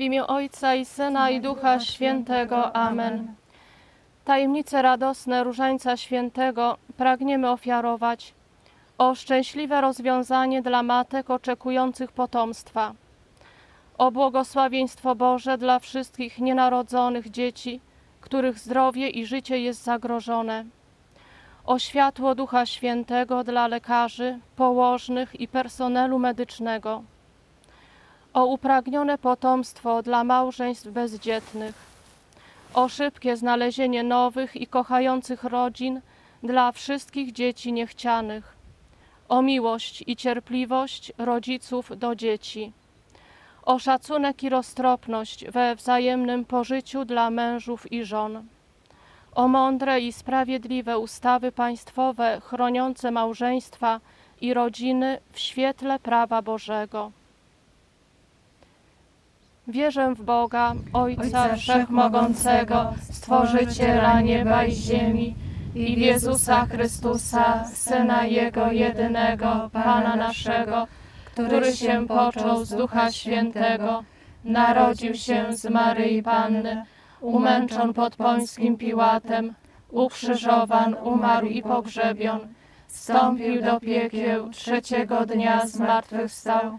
W imię Ojca i Syna i Ducha Świętego. Amen. Tajemnice radosne Różańca Świętego pragniemy ofiarować o szczęśliwe rozwiązanie dla matek oczekujących potomstwa, o błogosławieństwo Boże dla wszystkich nienarodzonych dzieci, których zdrowie i życie jest zagrożone, o światło Ducha Świętego dla lekarzy, położnych i personelu medycznego, o upragnione potomstwo dla małżeństw bezdzietnych, o szybkie znalezienie nowych i kochających rodzin dla wszystkich dzieci niechcianych, o miłość i cierpliwość rodziców do dzieci, o szacunek i roztropność we wzajemnym pożyciu dla mężów i żon, o mądre i sprawiedliwe ustawy państwowe chroniące małżeństwa i rodziny w świetle prawa Bożego. Wierzę w Boga, Ojca Wszechmogącego, Stworzyciela nieba i ziemi i w Jezusa Chrystusa, Syna Jego jedynego, Pana naszego, który się począł z Ducha Świętego, narodził się z Maryi Panny, umęczon pod Pońskim Piłatem, ukrzyżowan, umarł i pogrzebion, wstąpił do piekieł, trzeciego dnia zmartwychwstał,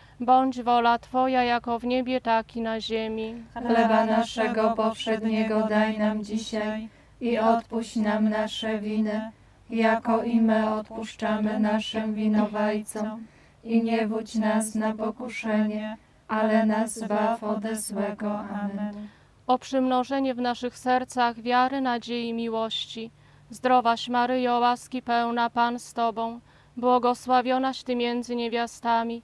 bądź wola Twoja jako w niebie, tak i na ziemi. Chleba naszego powszedniego daj nam dzisiaj i odpuść nam nasze winy, jako i my odpuszczamy naszym winowajcom. I nie wódź nas na pokuszenie, ale nas zbaw ode złego. Amen. o przymnożenie w naszych sercach wiary, nadziei i miłości. Zdrowaś Maryjo, łaski pełna Pan z Tobą, błogosławionaś Ty między niewiastami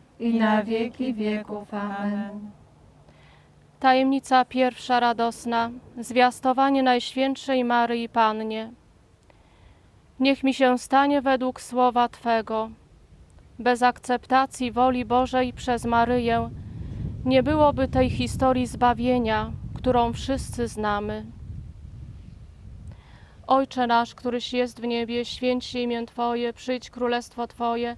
i na wieki wieków. Amen. Tajemnica pierwsza radosna, zwiastowanie Najświętszej Maryi Pannie. Niech mi się stanie według słowa Twego. Bez akceptacji woli Bożej przez Maryję nie byłoby tej historii zbawienia, którą wszyscy znamy. Ojcze nasz, któryś jest w niebie, święć się imię Twoje, przyjdź królestwo Twoje,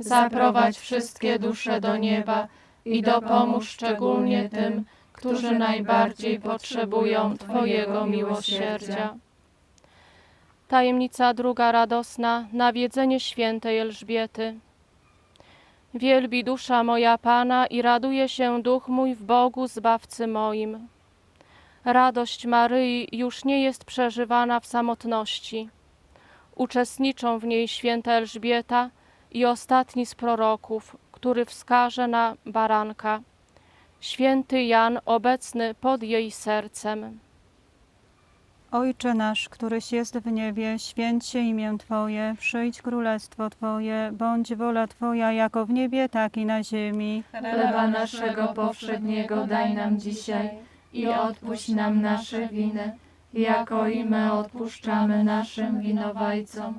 zaprowadź wszystkie dusze do nieba i dopomóż szczególnie tym, którzy najbardziej potrzebują Twojego miłosierdzia. Tajemnica druga radosna, nawiedzenie świętej Elżbiety. Wielbi dusza moja Pana i raduje się duch mój w Bogu Zbawcy moim. Radość Maryi już nie jest przeżywana w samotności. Uczestniczą w niej święta Elżbieta i ostatni z proroków, który wskaże na baranka. Święty Jan obecny pod jej sercem. Ojcze nasz, któryś jest w niebie, święć się imię Twoje, przyjdź królestwo Twoje, bądź wola Twoja jako w niebie, tak i na ziemi. Chleba naszego powszedniego daj nam dzisiaj i odpuść nam nasze winy, jako i my odpuszczamy naszym winowajcom.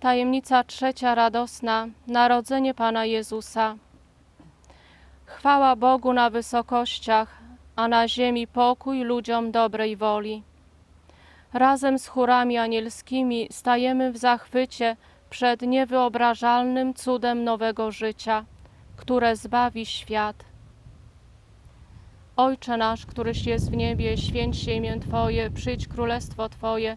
Tajemnica trzecia radosna Narodzenie Pana Jezusa. Chwała Bogu na wysokościach, a na ziemi pokój ludziom dobrej woli. Razem z chórami anielskimi stajemy w zachwycie przed niewyobrażalnym cudem nowego życia, które zbawi świat. Ojcze nasz, któryś jest w niebie, święć się imię Twoje, przyjdź królestwo Twoje,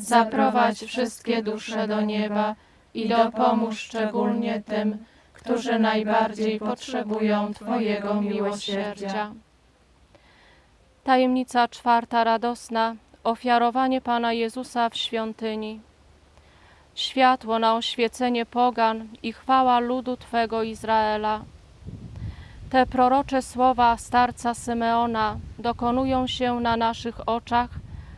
zaprowadź wszystkie dusze do nieba i dopomóż szczególnie tym, którzy najbardziej potrzebują Twojego miłosierdzia. Tajemnica czwarta radosna. Ofiarowanie Pana Jezusa w świątyni. Światło na oświecenie pogan i chwała ludu Twego Izraela. Te prorocze słowa starca Symeona dokonują się na naszych oczach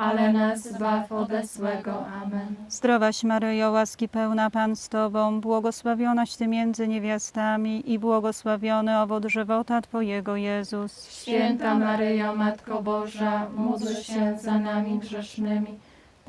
ale nas zbaw ode złego. Amen. Zdrowaś Maryjo, łaski pełna Pan z Tobą, błogosławionaś Ty między niewiastami i błogosławiony owoc żywota Twojego Jezus. Święta Maryjo, Matko Boża, módl się za nami grzesznymi,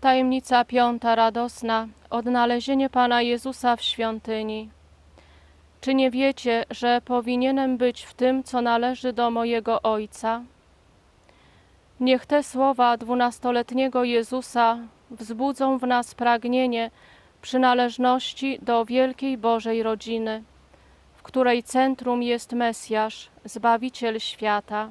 Tajemnica piąta radosna odnalezienie Pana Jezusa w świątyni. Czy nie wiecie, że powinienem być w tym, co należy do mojego Ojca? Niech te słowa dwunastoletniego Jezusa wzbudzą w nas pragnienie przynależności do wielkiej Bożej rodziny, w której centrum jest Mesjasz, Zbawiciel świata.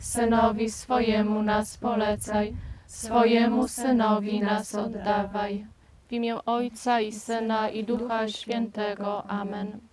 Synowi swojemu nas polecaj, swojemu Synowi nas oddawaj. w imię Ojca i Syna i Ducha Świętego. Amen.